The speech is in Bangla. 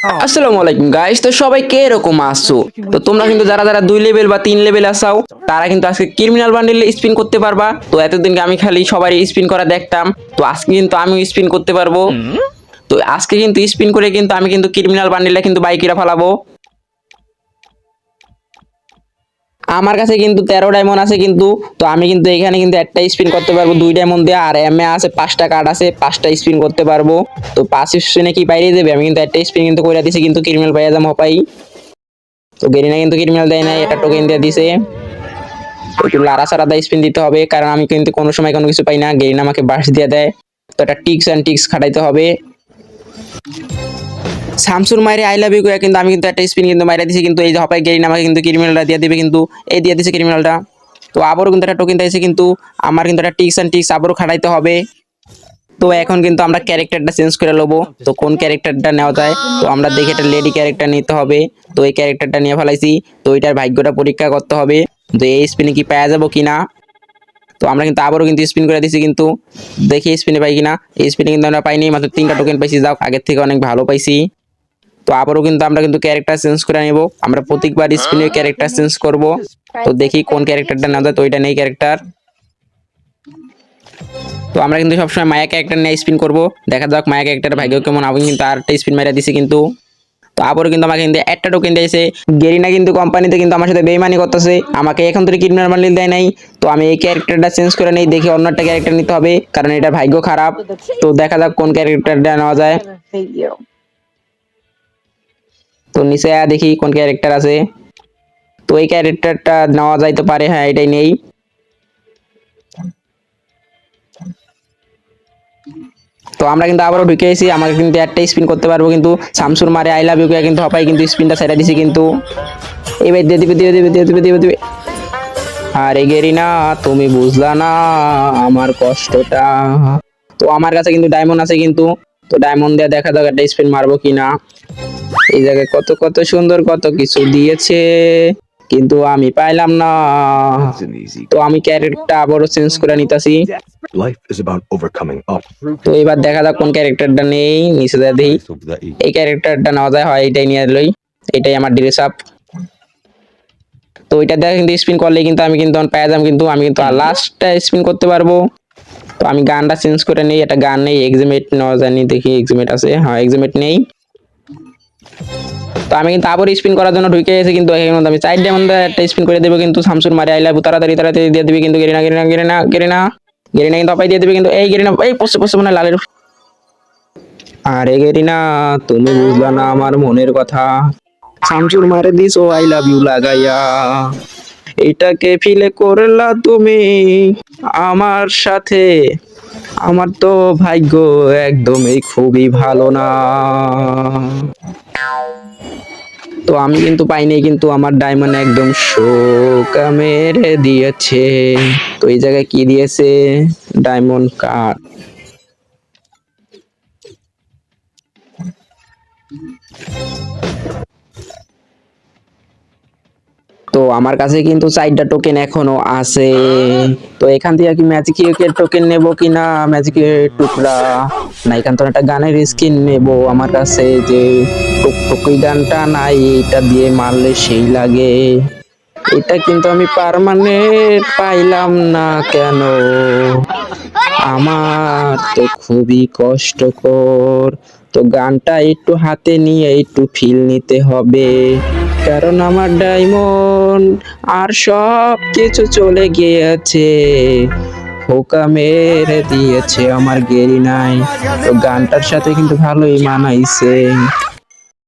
আসসালামু আলাইকুম গাইস তো সবাই কে এরকম আসছো তো তোমরা কিন্তু যারা যারা দুই লেভেল বা তিন লেভেল আসাও তারা কিন্তু আজকে ক্রিমিনাল বান্ডিলে স্পিন করতে পারবা। তো এতদিন আমি খালি সবারই স্পিন করা দেখতাম তো আজকে কিন্তু আমিও স্পিন করতে পারব। তো আজকে কিন্তু স্পিন করে কিন্তু আমি কিন্তু ক্রিমিনাল বান্ডিলে কিন্তু বাইকিরা ফালাবো। আমার কাছে কিন্তু তেরো ডায়মন্ড আছে কিন্তু, তো আমি কিন্তু এখানে কিন্তু একটা স্পিন করতে পারব, দুই ডায়মন্ড দিয়ে, আর এম এ আছে পাঁচটা কার্ড আছে, পাঁচটা স্পিন করতে পারব। তো পাঁচ স্পিনে কি বাইরে দেবে? আমি কিন্তু একটা স্পিন কিন্তু করে দিছি কিন্তু ক্রিমিনাল পাইয়া যাম হপাই তো গেরিনা কিন্তু ক্রিমিনাল দেয় নাই এটা টোকেন দিয়ে দিছে। একটু লারা সারা স্পিন দিতে হবে, কারণ আমি কিন্তু কোনো সময় কোনো কিছু পাই না। গেরিনা আমাকে বাস দিয়ে দেয়। তো এটা টিক্স অ্যান্ড টিক্স খাটাইতে হবে। শামসুর মাইরে আই লাভ ইউ কিন্তু আমি কিন্তু একটা স্পিন কিন্তু মাইরা দিছি, কিন্তু এই যে হপাই গেরিন আমাকে কিন্তু ক্রিমিনালটা দিয়ে দিবে কিন্তু, এই দিয়ে দিছে ক্রিমিনালটা তো আবারও কিন্তু একটা টোকেন দিয়েছে কিন্তু আমার কিন্তু একটা টিক্স অ্যান্ড টিক্স আবারও খাটাইতে হবে। তো এখন কিন্তু আমরা ক্যারেক্টারটা চেঞ্জ করে নেব তো কোন ক্যারেক্টারটা নেওয়া যায়? তো আমরা দেখে একটা লেডি ক্যারেক্টার নিতে হবে। তো এই ক্যারেক্টারটা নিয়ে ফেলাইছি। তো এটার ভাগ্যটা পরীক্ষা করতে হবে। তো এই স্পিনে কি পাওয়া যাব কিনা তো আমরা কিন্তু আবারও কিন্তু স্পিন করে দিছি কিন্তু। দেখি স্পিনে পাই কিনা এই স্পিনে কিন্তু আমরা পাইনি, মাত্র তিনটা টোকেন পাইছি। যাও আগের থেকে অনেক ভালো পাইছি। তো আবারও কিন্তু আমরা কিন্তু ক্যারেক্টার চেঞ্জ করে নেব। আমরা প্রত্যেকবার স্পিনে ক্যারেক্টার চেঞ্জ করব। তো দেখি কোন ক্যারেক্টারটা না যায় তো ওইটা নেই ক্যারেক্টার তো আমরা কিন্তু সবসময় মায়া ক্যারেক্টার নিয়ে স্পিন করব। দেখা যাক মায়া ক্যারেক্টার ভাগ্য কেমন। আমি কিন্তু আরেকটা স্পিন মেরে দিছি কিন্তু। তো আবারও কিন্তু আমাকে কিন্তু একটা টোকেন দিয়েছে। গেরিনা কিন্তু কোম্পানিতে কিন্তু আমার সাথে বেইমানি করতেছে। আমাকে এখন থেকে কিডনার বান্ডিল দেয় নাই। তো আমি এই ক্যারেক্টারটা চেঞ্জ করে নেই। দেখি অন্য একটা ক্যারেক্টার নিতে হবে, কারণ এটা ভাগ্য খারাপ। তো দেখা যাক কোন ক্যারেক্টারটা নেওয়া যায়. তো নিচে দেখি কোন ক্যারেক্টার আছে। তো এই ক্যারেক্টারটা নেওয়া যাইতে পারে হ্যাঁ এটাই নেই। তো আমরা কিন্তু আবারও ঢুকে এসেছি আমাকে কিন্তু একটা স্পিন করতে পারব কিন্তু শামসুর মারে আই লাভ কিন্তু হপাই কিন্তু স্পিনটা সেটা দিছি কিন্তু। এবার দিয়ে দিবে দিয়ে দিবে দিয়ে দিবে দিয়ে দিবে। আরে গেরি না তুমি বুঝলা না আমার কষ্টটা। তো আমার কাছে কিন্তু ডায়মন্ড আছে কিন্তু। তো ডায়মন্ড দিয়ে দেখা যাক একটা স্পিন মারবো কিনা। এই জায়গায় কত কত সুন্দর কত কিছু দিয়েছে কিন্তু আমি পাইলাম না. তো আমি ক্যারেক্টারটা আবারও চেঞ্জ করে নিতেছি. তো এবার দেখা যাক কোন ক্যারেক্টারটা নেই নিচে দেই. এই ক্যারেক্টারটা নেওয়া যায় হয় এটাই নিয়ে লই। এটাই আমার ড্রেস আপ তো এটা দেখা কিন্তু স্পিন করলে কিন্তু আমি কিন্তু পেয়ে যাম কিন্তু আমি কিন্তু লাস্টটা স্পিন করতে পারব। তো আমি গানটা চেঞ্জ করে নেই এটা গান নেই এক্সিমেট নেওয়া জানি দেখি এক্সিমেট আছে। হ্যাঁ এক্সিমেট নেই। তো আমি কিন্তু আবার স্পিন করার জন্য ঢুকে গেছি কিন্তু এখানে আমি চার ডায়মন্ড একটা স্পিন করে দেবো কিন্তু শামসুর মারে আইলা তাড়াতাড়ি তাড়াতাড়ি দিয়ে দিবি কিন্তু গেরিনা গেরিনা গেরিনা গেরিনা গেরিনা কিন্তু অপাই দিয়ে দিবি কিন্তু এই গেরিনা, এই পড়ছে পড়ছে মনে লালের আরে গেরিনা, তুমি বুঝলা না আমার মনের কথা। শামসুর মারে দিছো, আই লাভ ইউ লাগাইয়া। এইটাকে ফিলে করলা তুমি আমার সাথে। আমার তো ভাগ্য একদমই খুবই ভালো না। তো আমি কিন্তু পাইনি, কিন্তু আমার ডায়মন্ড একদম শোকা মেরে দিয়েছে। তো এই জায়গায় কি দিয়েছে? ডায়মন্ড কার্ড তো আমার কাছে কিন্তু চারটা টোকেন এখনও আছে। তো এখান থেকে কি ম্যাজিক এর টোকেন নেব কি না ম্যাজিক টুকরা। না, এখান থেকে একটা গানের স্কিন নেব আমার কাছে যে টুকটুকি গানটা নাই, এটা দিয়ে মারলে সেই লাগে। এটা কিন্তু আমি পারমানেন্ট পাইলাম না কেন? আমার তো খুবই কষ্টকর। তো গানটা একটু হাতে নিয়ে একটু ফিল নিতে হবে। কারণ আমার ডায়মন্ড আর সব কিছু চলে গিয়েছে। হোকা মেরে দিয়েছে আমার গেরি নাই তো গানটার সাথে কিন্তু ভালোই মানাইছে।